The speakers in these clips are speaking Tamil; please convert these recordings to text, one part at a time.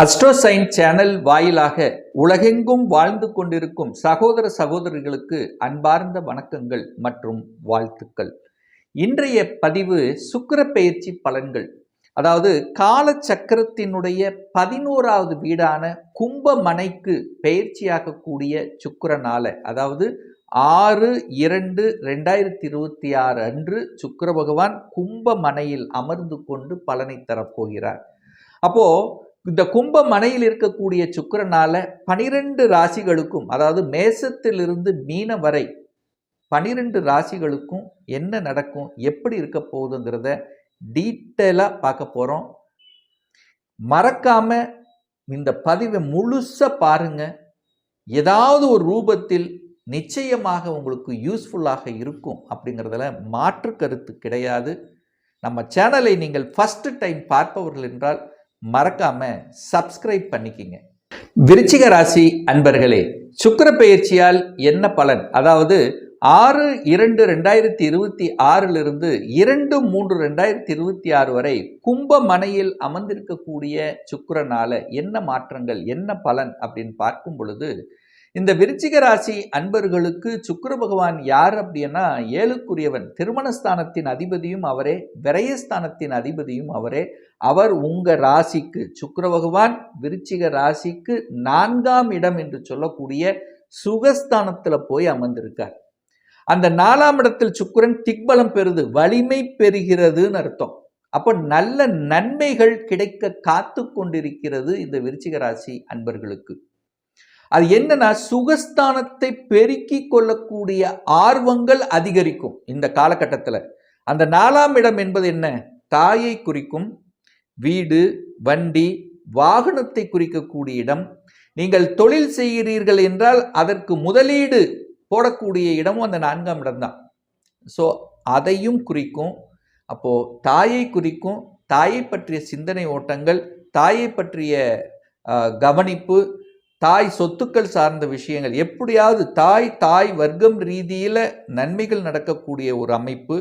அஸ்ட்ரோசைன் சேனல் வாயிலாக உலகெங்கும் வாழ்ந்து கொண்டிருக்கும் சகோதர சகோதரிகளுக்கு அன்பார்ந்த வணக்கங்கள் மற்றும் வாழ்த்துக்கள். இன்றைய பதிவு சுக்கர பயிற்சி பலன்கள். அதாவது காலச்சக்கரத்தினுடைய பதினோராவது வீடான கும்பமனைக்கு பெயர்ச்சியாகக்கூடிய சுக்கரனால அதாவது ஆறு இரண்டு ரெண்டாயிரத்தி இருபத்தி ஆறு அன்று சுக்கர பகவான் கும்பமனையில் அமர்ந்து கொண்டு பலனை தரப்போகிறார். அப்போது இந்த கும்ப மனையில் இருக்கக்கூடிய சுக்கிரனால பனிரெண்டு ராசிகளுக்கும் அதாவது மேசத்திலிருந்து மீன வரை பனிரெண்டு ராசிகளுக்கும் என்ன நடக்கும் எப்படி இருக்க போகுதுங்கிறத டீட்டெயிலாக பார்க்க போகிறோம் மறக்காம இந்த பதிவை முழுசாக பாருங்க. ஏதாவது ஒரு ரூபத்தில் நிச்சயமாக உங்களுக்கு யூஸ்ஃபுல்லாக இருக்கும் அப்படிங்கிறதுல மாற்று கருத்து கிடையாது. நம்ம சேனலை நீங்கள் ஃபஸ்ட்டு டைம் பார்ப்பவர்கள் என்றால் மறக்காம சப்ஸ்கிரைப் பண்ணிக்கிங்க. விருச்சிக ராசி அன்பர்களே சுக்கிர பெயர்ச்சியால் என்ன பலன்? அதாவது ஆறு இரண்டு ரெண்டாயிரத்தி இருபத்தி ஆறிலிருந்து இரண்டு மூன்று ரெண்டாயிரத்தி இருபத்தி ஆறு வரை கும்ப மனையில் அமர்ந்திருக்கக்கூடிய சுக்கரனால என்ன மாற்றங்கள் என்ன பலன் அப்படின்னு பார்க்கும் பொழுது இந்த விருச்சிக ராசி அன்பர்களுக்கு சுக்கர பகவான் யார் அப்படின்னா ஏழுக்குரியவன். திருமணஸ்தானத்தின் அதிபதியும் அவரே விரயஸ்தானத்தின் அதிபதியும் அவரே. அவர் உங்க ராசிக்கு சுக்கர பகவான் விருச்சிக ராசிக்கு நான்காம் இடம் என்று சொல்லக்கூடிய சுகஸ்தானத்தில் போய் அமர்ந்திருக்கார். அந்த நாலாம் இடத்தில் சுக்கரன் திக்பலம் பெறுது வலிமை பெறுகிறதுன்னு அர்த்தம். அப்போ நல்ல நன்மைகள் கிடைக்க காத்து கொண்டிருக்கிறது இந்த விருச்சிக ராசி அன்பர்களுக்கு. அது என்னன்னா சுகஸ்தானத்தை பெருக்கி கொள்ளக்கூடிய ஆர்வங்கள் அதிகரிக்கும் இந்த காலகட்டத்தில். அந்த நாலாம் இடம் என்பது என்ன? தாயை குறிக்கும் வீடு வண்டி வாகனத்தை குறிக்கக்கூடிய இடம். நீங்கள் தொழில் செய்கிறீர்கள் என்றால் அதற்கு முதலீடு போடக்கூடிய இடமும் அந்த நான்காம் இடம்தான் ஸோ அதையும் குறிக்கும். அப்போது தாயை குறிக்கும். தாயை பற்றிய சிந்தனை ஓட்டங்கள் தாயை பற்றிய கவனிப்பு தாய் சொத்துக்கள் சார்ந்த விஷயங்கள். எப்படியாவது தாய் தாய் வர்க்கம் ரீதியில் நன்மைகள் நடக்கக்கூடிய ஒரு அமைப்பு.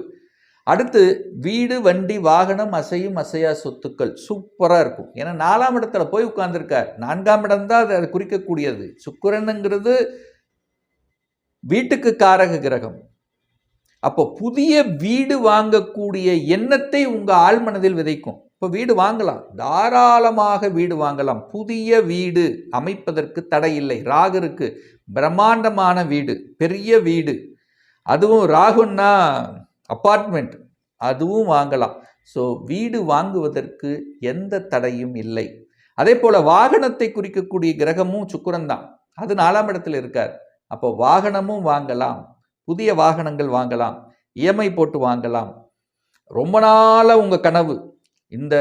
அடுத்து வீடு வண்டி வாகனம் அசையும் அசையா சொத்துக்கள். சூப்பராக இருக்கும். ஏன்னா நாலாம் இடத்துல போய் உட்காந்துருக்கார் நான்காம் இடம் தான் அதை குறிக்கக்கூடியது. சுக்கிரனுங்கிறது வீட்டுக்கு காரக கிரகம். அப்போ புதிய வீடு வாங்கக்கூடிய எண்ணத்தை உங்கள் ஆழ்மனதில் விதைக்கும். இப்போ வீடு வாங்கலாம். தாராளமாக வீடு வாங்கலாம். புதிய வீடு அமைப்பதற்கு தடை இல்லை. ராகருக்கு பிரம்மாண்டமான வீடு பெரிய வீடு. அதுவும் ராகுன்னா அப்பார்ட்மெண்ட் அதுவும் வாங்கலாம். ஸோ வீடு வாங்குவதற்கு எந்த தடையும் இல்லை. அதே போல் வாகனத்தை குறிக்கக்கூடிய கிரகமும் சுக்கிரன் தான். அது நாலாம் இடத்துல இருக்கார். அப்போ வாகனமும் வாங்கலாம். புதிய வாகனங்கள் வாங்கலாம். இஎம்ஐ போட்டு வாங்கலாம். ரொம்ப நாளாக உங்கள் கனவு. இந்த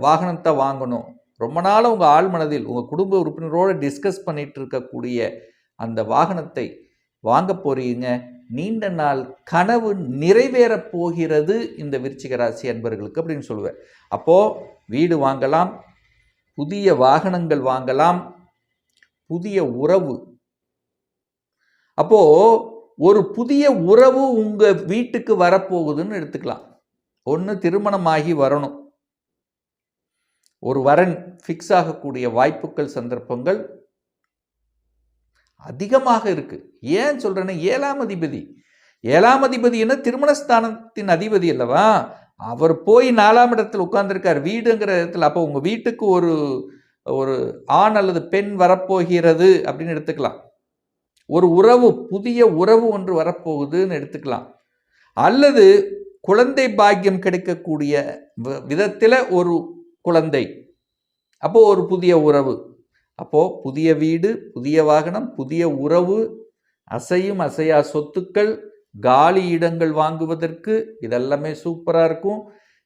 வாகனத்தை வாங்கணும். ரொம்ப நாளாக உங்கள் ஆழ்மனதில் உங்கள் குடும்ப உறுப்பினரோடு டிஸ்கஸ் பண்ணிகிட்டு இருக்கக்கூடிய அந்த வாகனத்தை வாங்க போகிறீங்க நீண்ட நாள் கனவு நிறைவேறப் போகிறது இந்த விருச்சிக ராசி அன்பர்களுக்கு அப்படின்னு சொல்லுவேன். அப்போது வீடு வாங்கலாம் புதிய வாகனங்கள் வாங்கலாம் புதிய உறவு. அப்போது ஒரு புதிய உறவு உங்கள் வீட்டுக்கு வரப்போகுதுன்னு எடுத்துக்கலாம். ஒன்று திருமணமாகி வரணும். ஒரு வரன் ஃபிக்ஸ் ஆகக்கூடிய வாய்ப்புகள் சந்தர்ப்பங்கள் அதிகமாக இருக்குது ஏன் சொல்கிறேன்னா ஏழாம் அதிபதி. ஏழாம் அதிபதினா திருமணஸ்தானத்தின் அதிபதி அல்லவா? அவர் போய் நாலாம் இடத்துல உட்கார்ந்துருக்கார். வீடுங்கிற இடத்துல அப்போ உங்கள் வீட்டுக்கு ஒரு ஒரு ஆண் அல்லது பெண் வரப்போகிறது அப்படின்னு எடுத்துக்கலாம். ஒரு உறவு புதிய உறவு ஒன்று வரப்போகுதுன்னு எடுத்துக்கலாம். அல்லது குழந்தை பாக்கியம் கிடைக்கக்கூடிய வி- விதத்தில் ஒரு குழந்தை. அப்போது ஒரு புதிய உறவு. அப்போது புதிய வீடு புதிய வாகனம் புதிய உறவு அசையும் அசையா சொத்துக்கள் காலி இடங்கள் வாங்குவதற்கு இதெல்லாமே சூப்பராக இருக்கும்.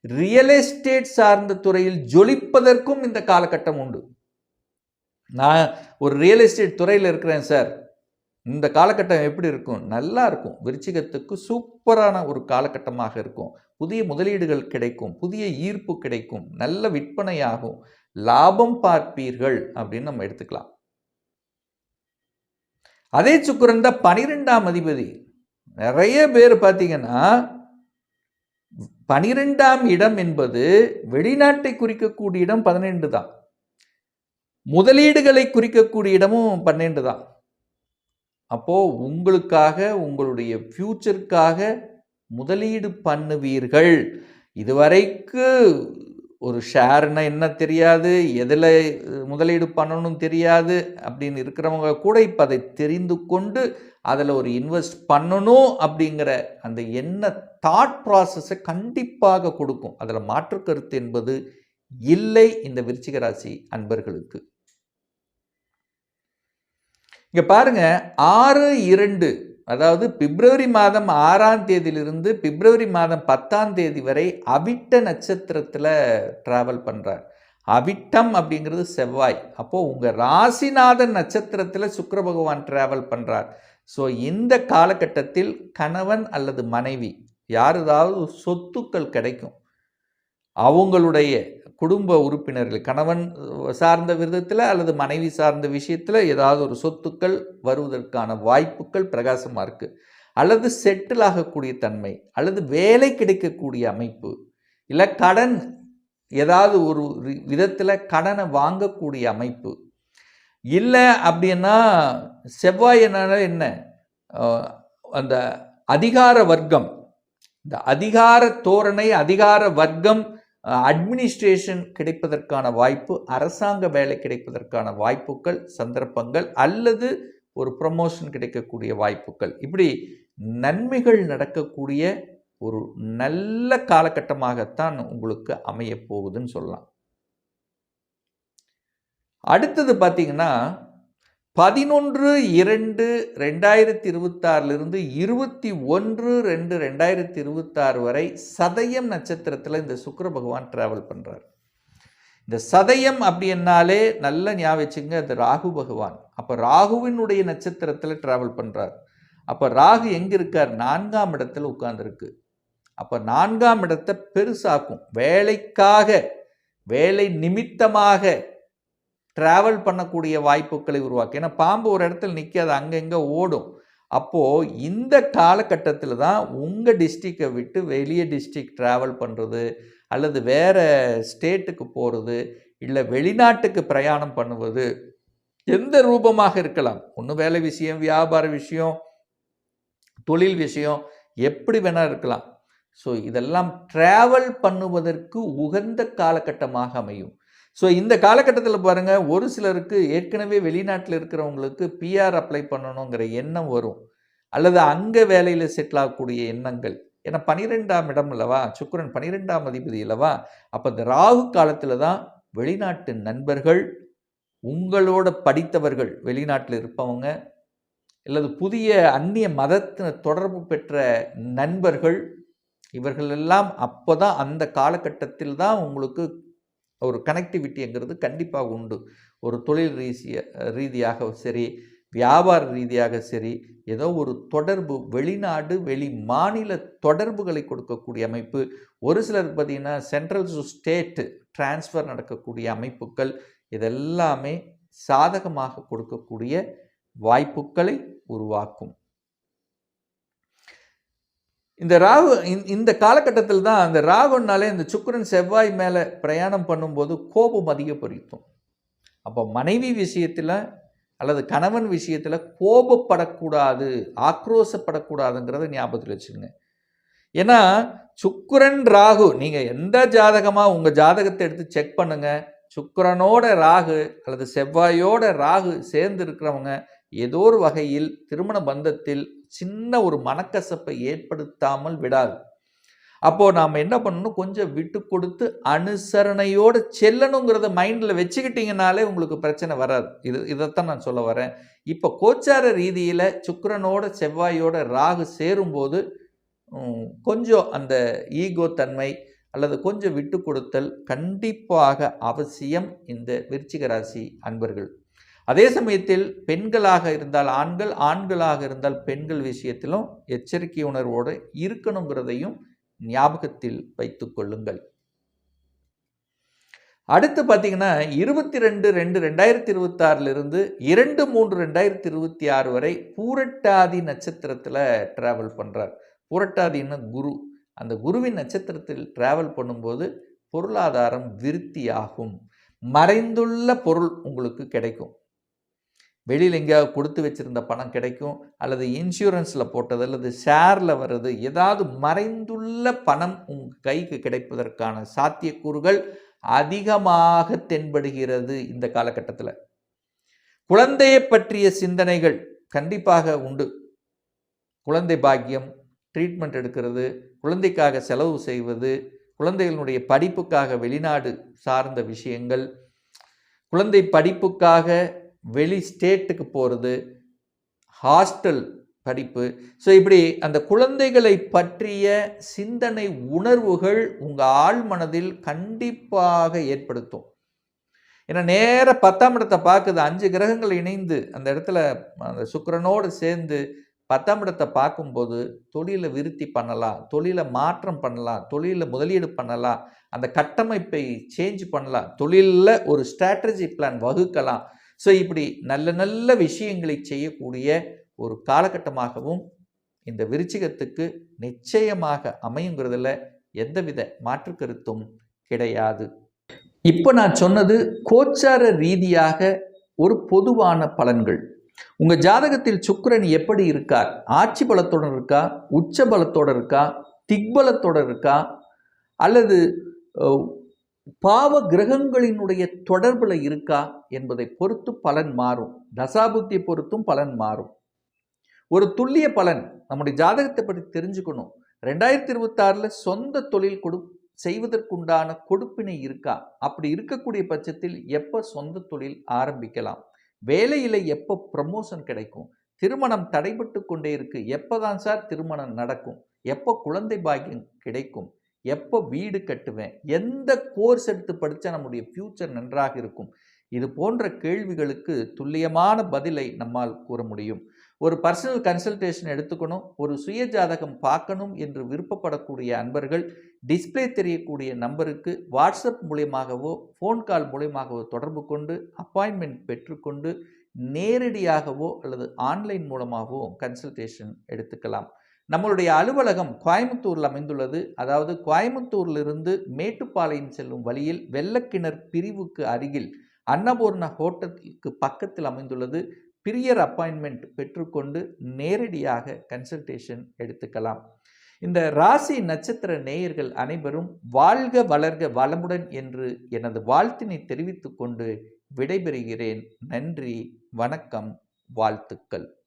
ரியல் எஸ்டேட் சார்ந்த துறையில் ஜொலிப்பதற்கும் இந்த காலகட்டம் உண்டு. நான் ஒரு ரியல் எஸ்டேட் துறையில் இருக்கிறேன் சார். இந்த காலகட்டம் எப்படி இருக்கும்? நல்லா இருக்கும். விருச்சிகத்துக்கு சூப்பரான ஒரு காலகட்டமாக இருக்கும். புதிய முதலீடுகள் கிடைக்கும். புதிய ஈர்ப்பு கிடைக்கும். நல்ல விற்பனையாகும். லாபம் பார்ப்பீர்கள் அப்படின்னு நம்ம எடுத்துக்கலாம். அதே சுக்கிரன் தான் பனிரெண்டாம் அதிபதி. நிறைய பேர் பார்த்தீங்கன்னா பனிரெண்டாம் இடம் என்பது வெளிநாட்டை குறிக்கக்கூடிய இடம் பதினெண்டு தான். முதலீடுகளை குறிக்கக்கூடிய இடமும் பன்னெண்டு தான். அப்போது உங்களுக்காக உங்களுடைய ஃப்யூச்சருக்காக முதலீடு பண்ணுவீர்கள். இதுவரைக்கு ஒரு ஷேர்னா என்ன தெரியாது எதில் முதலீடு பண்ணணும் தெரியாது அப்படின்னு இருக்கிறவங்க கூட இப்போ அதை தெரிந்து கொண்டு அதில் ஒரு இன்வெஸ்ட் பண்ணணும் அப்படிங்கிற அந்த என்ன தாட் ப்ராசஸை கண்டிப்பாக கொடுக்கும். அதில் மாற்று கருத்து என்பது இல்லை இந்த விருச்சிக ராசி அன்பர்களுக்கு. இங்கே பாருங்க ஆறு இரண்டு அதாவது பிப்ரவரி மாதம் ஆறாம் தேதியிலிருந்து பிப்ரவரி மாதம் பத்தாம் தேதி வரை அவிட்ட நட்சத்திரத்தில் ட்ராவல் பண்ணுறார் அவிட்டம் அப்படிங்கிறது செவ்வாய். அப்போது உங்கள் ராசிநாதன் நட்சத்திரத்தில் சுக்கர பகவான் ட்ராவல் பண்ணுறார் ஸோ இந்த காலகட்டத்தில் கணவன் அல்லது மனைவி யாருதாவது சொத்துக்கள் கிடைக்கும். அவங்களுடைய குடும்ப உறுப்பினர்கள் கணவன் சார்ந்த விதத்தில் அல்லது மனைவி சார்ந்த விஷயத்தில் ஏதாவது ஒரு சொத்துக்கள் வருவதற்கான வாய்ப்புகள் பிரகாசமாக இருக்குது அல்லது செட்டில் ஆகக்கூடிய தன்மை அல்லது வேலை கிடைக்கக்கூடிய அமைப்பு இல்லை கடன் ஏதாவது ஒரு விதத்தில் கடனை வாங்கக்கூடிய அமைப்பு. இல்லை அப்படின்னா செவ்வாயினால என்ன? அந்த அதிகார வர்க்கம் இந்த அதிகார தோரணை அதிகார வர்க்கம் அட்மினிஸ்ட்ரேஷன் கிடைப்பதற்கான வாய்ப்பு அரசாங்க வேலை கிடைப்பதற்கான வாய்ப்புகள் சந்தர்ப்பங்கள் அல்லது ஒரு ப்ரமோஷன் கிடைக்கக்கூடிய வாய்ப்புகள். இப்படி நன்மைகள் நடக்கக்கூடிய ஒரு நல்ல காலகட்டமாகத்தான் உங்களுக்கு அமைய போகுதுன்னு சொல்லலாம். அடுத்தது பார்த்தீங்கன்னா பதினொன்று இரண்டு ரெண்டாயிரத்தி இருபத்தாறிலிருந்து இருபத்தி ஒன்று ரெண்டு ரெண்டாயிரத்தி இருபத்தாறு வரை சதயம் நட்சத்திரத்தில் இந்த சுக்கர பகவான் ட்ராவல் பண்ணுறார் இந்த சதயம் அப்படின்னாலே நல்ல ஞாபகம் வச்சுங்க அது ராகு பகவான். அப்போ ராகுவினுடைய நட்சத்திரத்தில் ட்ராவல் பண்ணுறார் அப்போ ராகு எங்கே இருக்கார்? நான்காம் இடத்துல உட்கார்ந்துருக்கு. அப்போ நான்காம் இடத்தை பெருசாக்கும். வேலைக்காக வேலை நிமித்தமாக ட்ராவல் பண்ணக்கூடிய வாய்ப்புகளை உருவாக்கும் ஏன்னா பாம்பு ஒரு இடத்துல நிற்காது அங்கங்கே ஓடும். அப்போது இந்த காலகட்டத்தில் தான் உங்கள் டிஸ்ட்ரிக்டை விட்டு வெளியே டிஸ்ட்ரிக் ட்ராவல் பண்ணுறது அல்லது வேறு ஸ்டேட்டுக்கு போகிறது இல்லை வெளிநாட்டுக்கு பிரயாணம் பண்ணுவது எந்த ரூபமாக இருக்கலாம்? ஒன்று வேலை விஷயம் வியாபார விஷயம் தொழில் விஷயம் எப்படி வேணால் இருக்கலாம். ஸோ இதெல்லாம் ட்ராவல் பண்ணுவதற்கு உகந்த காலகட்டமாக அமையும். ஸோ இந்த காலகட்டத்தில் பாருங்கள் ஒரு சிலருக்கு ஏற்கனவே வெளிநாட்டில் இருக்கிறவங்களுக்கு பிஆர் அப்ளை பண்ணணுங்கிற எண்ணம் வரும். அல்லது அங்கே வேலையில் செட்டில் ஆகக்கூடிய எண்ணங்கள். ஏன்னா பனிரெண்டாம் இடம் இல்லவா சுக்கரன் பனிரெண்டாம் அதிபதி இல்லவா அப்போ இந்த ராகு காலத்தில் தான் வெளிநாட்டு நண்பர்கள் உங்களோட படித்தவர்கள் வெளிநாட்டில் இருப்பவங்க அல்லது புதிய அந்நிய மதத்தின தொடர்பு பெற்ற நண்பர்கள் இவர்களெல்லாம் அப்போ தான் அந்த காலகட்டத்தில் தான் உங்களுக்கு ஒரு கனெக்டிவிட்டிங்கிறது கண்டிப்பாக உண்டு. ஒரு தொழில் ரீசிய ரீதியாக சரி வியாபார ரீதியாக சரி ஏதோ ஒரு தொடர்பு வெளிநாடு வெளி மாநில தொடர்புகளை கொடுக்கக்கூடிய அமைப்பு. ஒரு சிலர் பார்த்திங்கன்னா சென்ட்ரல் டு ஸ்டேட்டு டிரான்ஸ்ஃபர் நடக்கக்கூடிய அமைப்புகள் இதெல்லாமே சாதகமாக கொடுக்கக்கூடிய வாய்ப்புகளை உருவாக்கும். இந்த ராகு இந்த காலகட்டத்தில் தான் அந்த ராகுனாலே இந்த சுக்கரன் செவ்வாய் மேலே பிரயாணம் பண்ணும்போது கோபம் அதிகப்படுத்தும் அப்போ மனைவி விஷயத்தில் அல்லது கணவன் விஷயத்தில் கோபப்படக்கூடாது ஆக்ரோசப்படக்கூடாதுங்கிறத ஞாபகத்தில் வச்சுக்கோங்க. ஏன்னா சுக்கரன் ராகு நீங்கள் எந்த ஜாதகமாக உங்கள் ஜாதகத்தை எடுத்து செக் பண்ணுங்கள் சுக்கரனோட ராகு அல்லது செவ்வாயோட ராகு சேர்ந்து இருக்கிறவங்க ஏதோ ஒரு வகையில் திருமண பந்தத்தில் சின்ன ஒரு மனக்கசப்பை ஏற்படுத்தாமல் விடாது. அப்போது நாம் என்ன பண்ணணும்? கொஞ்சம் விட்டு கொடுத்து அனுசரணையோடு செல்லணுங்கிறத மைண்டில் வச்சுக்கிட்டிங்கனாலே உங்களுக்கு பிரச்சனை வராது. இது இதைத்தான் நான் சொல்ல வரேன். இப்போ கோச்சார ரீதியில் சுக்கரனோட செவ்வாயோட ராகு சேரும்போது கொஞ்சம் அந்த ஈகோ தன்மை அல்லது கொஞ்சம் விட்டு கொடுத்தல் கண்டிப்பாக அவசியம். இந்த விருச்சிக ராசி அன்பர்கள். அதே சமயத்தில் பெண்களாக இருந்தால் ஆண்கள் ஆண்களாக இருந்தால் பெண்கள் விஷயத்திலும் எச்சரிக்கை உணர்வோடு இருக்கணுங்கிறதையும் ஞாபகத்தில் வைத்து கொள்ளுங்கள். அடுத்து பார்த்தீங்கன்னா இருபத்தி ரெண்டு ரெண்டு ரெண்டாயிரத்தி இருபத்தாறிலிருந்து இரண்டு மூன்று ரெண்டாயிரத்தி இருபத்தி ஆறு வரை பூரட்டாதி நட்சத்திரத்தில் ட்ராவல் பண்ணுறார் பூரட்டாதின்னு குரு. அந்த குருவின் நட்சத்திரத்தில் ட்ராவல் பண்ணும்போது பொருளாதாரம் விருத்தியாகும். மறைந்துள்ள பொருள் உங்களுக்கு கிடைக்கும். வெளியில் எங்கேயாவது கொடுத்து வச்சுருந்த பணம் கிடைக்கும் அல்லது இன்சூரன்ஸில் போட்டது அல்லது ஷேரில் வர்றது ஏதாவது மறைந்துள்ள பணம் உங்கள் கைக்கு கிடைப்பதற்கான சாத்தியக்கூறுகள் அதிகமாக தென்படுகிறது இந்த காலகட்டத்தில். குழந்தையை பற்றிய சிந்தனைகள் கண்டிப்பாக உண்டு. குழந்தை பாக்கியம் ட்ரீட்மெண்ட் எடுக்கிறது குழந்தைக்காக செலவு செய்வது குழந்தைகளுடைய படிப்புக்காக வெளிநாடு சார்ந்த விஷயங்கள் குழந்தை படிப்புக்காக வெளி ஸ்டேட்டுக்கு போகிறது ஹாஸ்டல் படிப்பு. ஸோ இப்படி அந்த குழந்தைகளை பற்றிய சிந்தனை உணர்வுகள் உங்கள் ஆள் மனதில் கண்டிப்பாக ஏற்படுத்தும். ஏன்னா நேர பத்தாம் இடத்தை பார்க்குது அஞ்சு கிரகங்கள் இணைந்து அந்த இடத்துல அந்த சுக்கரனோடு சேர்ந்து பத்தாம் இடத்தை பார்க்கும்போது தொழிலை விருத்தி பண்ணலாம் தொழிலை மாற்றம் பண்ணலாம் தொழிலில் முதலீடு பண்ணலாம் அந்த கட்டமைப்பை சேஞ்ச் பண்ணலாம் தொழிலில் ஒரு ஸ்ட்ராட்டஜி பிளான் வகுக்கலாம். ஸோ இப்படி நல்ல நல்ல விஷயங்களை செய்யக்கூடிய ஒரு காலகட்டமாகவும் இந்த விருச்சிகத்துக்கு நிச்சயமாக அமையுங்கிறதுல எந்தவித மாற்று கருத்தும் கிடையாது. இப்போ நான் சொன்னது கோச்சார ரீதியாக ஒரு பொதுவான பலன்கள். உங்கள் ஜாதகத்தில் சுக்கரன் எப்படி இருக்கார்? ஆட்சி பலத்தோட இருக்கா? உச்ச பலத்தோடு இருக்கா? திக்பலத்தோடு இருக்கா? அல்லது பாவ கிரகங்களினுடைய தொடர்பில் இருக்கா என்பதை பொறுத்து பலன் மாறும். தசாபுத்தியை பொறுத்தும் பலன் மாறும். ஒரு துல்லிய பலன் நம்முடைய ஜாதகத்தை பற்றி தெரிஞ்சுக்கணும். ரெண்டாயிரத்தி இருபத்தாறில் சொந்த தொழில் கொடு செய்வதற்குண்டான கொடுப்பினை இருக்கா? அப்படி இருக்கக்கூடிய பட்சத்தில் எப்போ சொந்த தொழில் ஆரம்பிக்கலாம்? வேலையில் எப்போ ப்ரமோஷன் கிடைக்கும்? திருமணம் தடைபட்டு கொண்டே இருக்கு. எப்போதான் சார் திருமணம் நடக்கும்? எப்போ குழந்தை பாக்கியம் கிடைக்கும்? எப்போ வீடு கட்டுவேன்? எந்த கோர்ஸ் எடுத்து படித்தா நம்முடைய ஃப்யூச்சர் நன்றாக இருக்கும்? இது போன்ற கேள்விகளுக்கு துல்லியமான பதிலை நம்மால் கூற முடியும். ஒரு பர்சனல் கன்சல்டேஷன் எடுத்துக்கணும் ஒரு சுய ஜாதகம் பார்க்கணும் என்று விருப்பப்படக்கூடிய அன்பர்கள் டிஸ்ப்ளே தெரியக்கூடிய நம்பருக்கு வாட்ஸ்அப் மூலியமாகவோ ஃபோன் கால் மூலியமாகவோ தொடர்பு கொண்டு அப்பாயின்மெண்ட் பெற்றுக்கொண்டு நேரடியாகவோ அல்லது ஆன்லைன் மூலமாகவோ கன்சல்டேஷன் எடுத்துக்கலாம். நம்மளுடைய அலுவலகம் கோயம்புத்தூரில் அமைந்துள்ளது. அதாவது கோயம்புத்தூரிலிருந்து மேட்டுப்பாளையம் செல்லும் வழியில் வெள்ளக்கிணர் பிரிவுக்கு அருகில் அன்னபூர்ணா ஹோட்டலுக்கு பக்கத்தில் அமைந்துள்ளது. பிரியர் அப்பாயின்மெண்ட் பெற்றுக்கொண்டு நேரடியாக கன்சல்டேஷன் எடுத்துக்கலாம். இந்த ராசி நட்சத்திர நேயர்கள் அனைவரும் வாழ்க வளர்க வளமுடன் என்று எனது வாழ்த்தினை தெரிவித்துக்கொண்டு விடைபெறுகிறேன். நன்றி வணக்கம் வாழ்த்துக்கள்.